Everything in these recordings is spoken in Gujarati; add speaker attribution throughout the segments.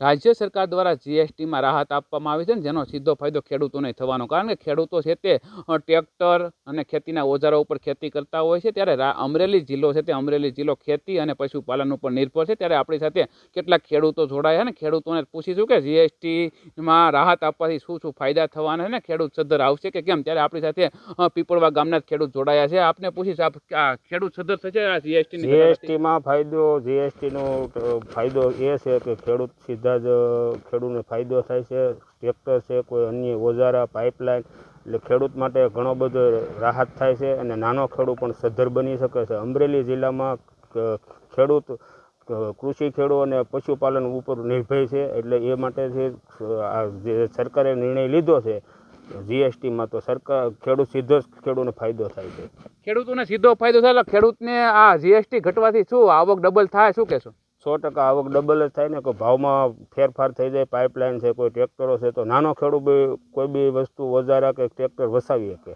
Speaker 1: રાજ્ય સરકાર દ્વારા જીએસટીમાં રાહત આપવામાં આવી છે ને જેનો સીધો ફાયદો ખેડૂતોને થવાનો. કારણ કે ખેડૂતો છે તે ટ્રેક્ટર અને ખેતીના ઓજારો ઉપર ખેતી કરતા હોય છે. ત્યારે અમરેલી જિલ્લો છે તે અમરેલી જિલ્લો ખેતી અને પશુપાલન ઉપર નિર્ભર છે. ત્યારે આપણી સાથે કેટલાક ખેડૂતો જોડાયા ને ખેડૂતોને પૂછીશું કે જીએસટીમાં રાહત આપવાથી શું શું ફાયદા થવાના છે ને ખેડૂત સદ્ધર આવશે કે કેમ? ત્યારે આપણી સાથે પીપળવા ગામના ખેડૂત જોડાયા છે. આપને પૂછીશ, આપ ખેડૂત સદ્ધર થશે આ જીએસટી
Speaker 2: જીએસટીમાં ફાયદો જીએસટીનો ફાયદો એ છે કે ખેડૂત સીધા જ ખેડૂતને ફાયદો થાય છે. ટ્રેક્ટર છે, કોઈ અન્ય ઓજારા, પાઇપલાઇન, એટલે ખેડૂત માટે ઘણો બધો રાહત થાય છે અને નાનો ખેડૂત પણ સદ્ધર બની શકે છે. અમરેલી જિલ્લામાં ખેડૂત કૃષિ ખેડૂત અને પશુપાલન ઉપર નિર્ભય છે. એટલે એ માટે જે આ જે સરકારે નિર્ણય લીધો છે, જીએસટીમાં તો સરકાર, ખેડૂત સીધો જ ખેડૂતને ફાયદો થાય છે.
Speaker 1: ખેડૂતોને સીધો ફાયદો થાય, એટલે ખેડૂતને આ જીએસટી ઘટવાથી શું આવક ડબલ થાય, શું કહેશો?
Speaker 2: સો ટકા આવક ડબલ જ થાય ને કે ભાવમાં ફેરફાર થઈ જાય પાઇપલાઇન છે કોઈ ટ્રેક્ટરો છે તો નાનો ખેડૂત બી કોઈ બી વસ્તુ ઓજારા કે ટ્રેક્ટર વસાવી શકે.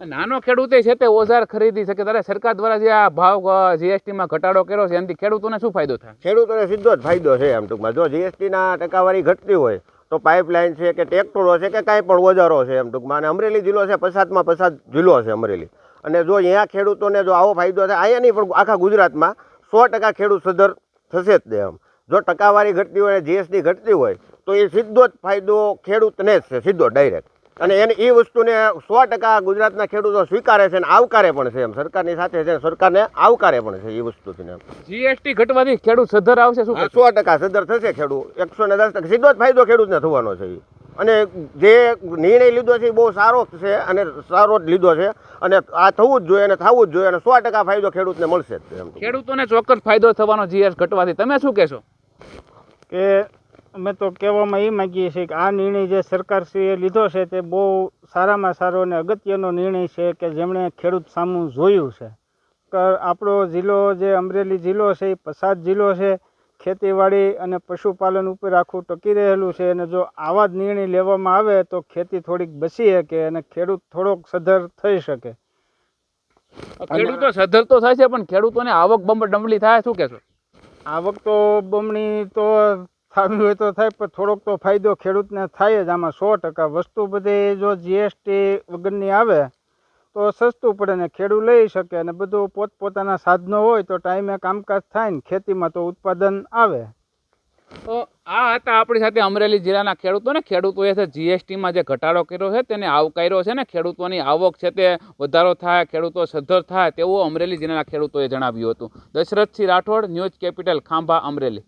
Speaker 1: નાનો ખેડૂતે છે તે ઓઝાર ખરીદી શકે. ત્યારે સરકાર દ્વારા જે આ ભાવ જીએસટીમાં ઘટાડો કર્યો છે એનાથી ખેડૂતોને શું ફાયદો થાય?
Speaker 3: ખેડૂતોને સીધો જ ફાયદો છે એમ ટૂંકમાં. જો જીએસટીના ટકાવારી ઘટતી હોય તો પાઇપલાઇન છે કે ટ્રેક્ટરો છે કે કાંઈ પણ ઓજારો છે એમ ટૂંકમાં. અને અમરેલી જિલ્લો છે પસાદમાં પસાદ જિલ્લો છે અમરેલી. અને જો અહીંયા ખેડૂતોને જો આવો ફાયદો થાય અહીંયા નહીં પણ આખા ગુજરાતમાં સો ટકા ખેડૂત સદ્ધર થશે જ ને એમ. જો ટકાવારી ઘટતી હોય જીએસટી ઘટતી હોય તો એ સીધો જ ફાયદો ખેડૂતને જ છે સીધો ડાયરેક્ટ અને એને એ વસ્તુને સો ટકા ગુજરાતના ખેડૂતો સ્વીકારે છે અને આવકારે પણ છે એમ. સરકારની સાથે છે સરકારને આવકારે પણ છે એ વસ્તુથી
Speaker 1: જીએસટી ઘટવાથી ખેડૂત સદ્ધર આવશે શું
Speaker 3: સો ટકા સદ્ધર થશે ખેડૂત. એકસો ને દસ ટકા. સીધો જ ફાયદો ખેડૂતને થવાનો છે ઈ. અને જે નિર્ણય લીધો છે એ બહુ સારો છે અને સારો જ લીધો છે. અને આ થવું જ જોઈએ અને થવું જ જોઈએ અને સો ટકા ફાયદો ખેડૂતને મળશે જ
Speaker 1: ખેડૂતોને ચોક્કસ ફાયદો થવાનો જીએસ ઘટવાથી. તમે શું કહેશો?
Speaker 2: કે અમે તો કહેવામાં એ માગીએ છીએ કે આ નિર્ણય જે સરકારશ્રીએ લીધો છે તે બહુ સારામાં સારો અને અગત્યનો નિર્ણય છે કે જેમણે ખેડૂત સામું જોયું છે. કે આપણો જિલ્લો જે અમરેલી જિલ્લો છે એ પસાદ જિલ્લો છે. ખેતીવાડી અને પશુપાલન ઉપર આખું ટકી રહેલું છે અને જો આવા જ નિર્ણય લેવામાં આવે તો ખેતી થોડીક બસી શકે અને ખેડૂત થોડોક સધર થઈ શકે.
Speaker 1: ખેડૂતો સધર તો થાય છે પણ ખેડૂતોને આવક બમ ડમલી થાય શું કહેશો?
Speaker 2: આવક તો બમણી તો થવી હોય તો થાય પણ થોડોક તો ફાયદો ખેડૂતને થાય જ. આમાં સો ટકા વસ્તુ બધી જો જીએસટી વગરની આવે તો સસ્તું પડે ને ખેડૂત લઈ શકે અને બધું પોતપોતાના સાધનો હોય તો ટાઈમે કામકાજ થાય ને ખેતીમાં તો ઉત્પાદન આવે.
Speaker 1: તો આ હતા આપણી સાથે અમરેલી જિલ્લાના ખેડૂતો ને ખેડૂતોએ જીએસટીમાં જે ઘટાડો કર્યો છે તેને આવકાર્યો છે ને ખેડૂતોની આવક છે તે વધારો થાય, ખેડૂતો સદ્ધર થાય તેવું અમરેલી જિલ્લાના ખેડૂતોએ જણાવ્યું હતું. Dashrathsinh Rathod, news capital, Khambha, Amreli.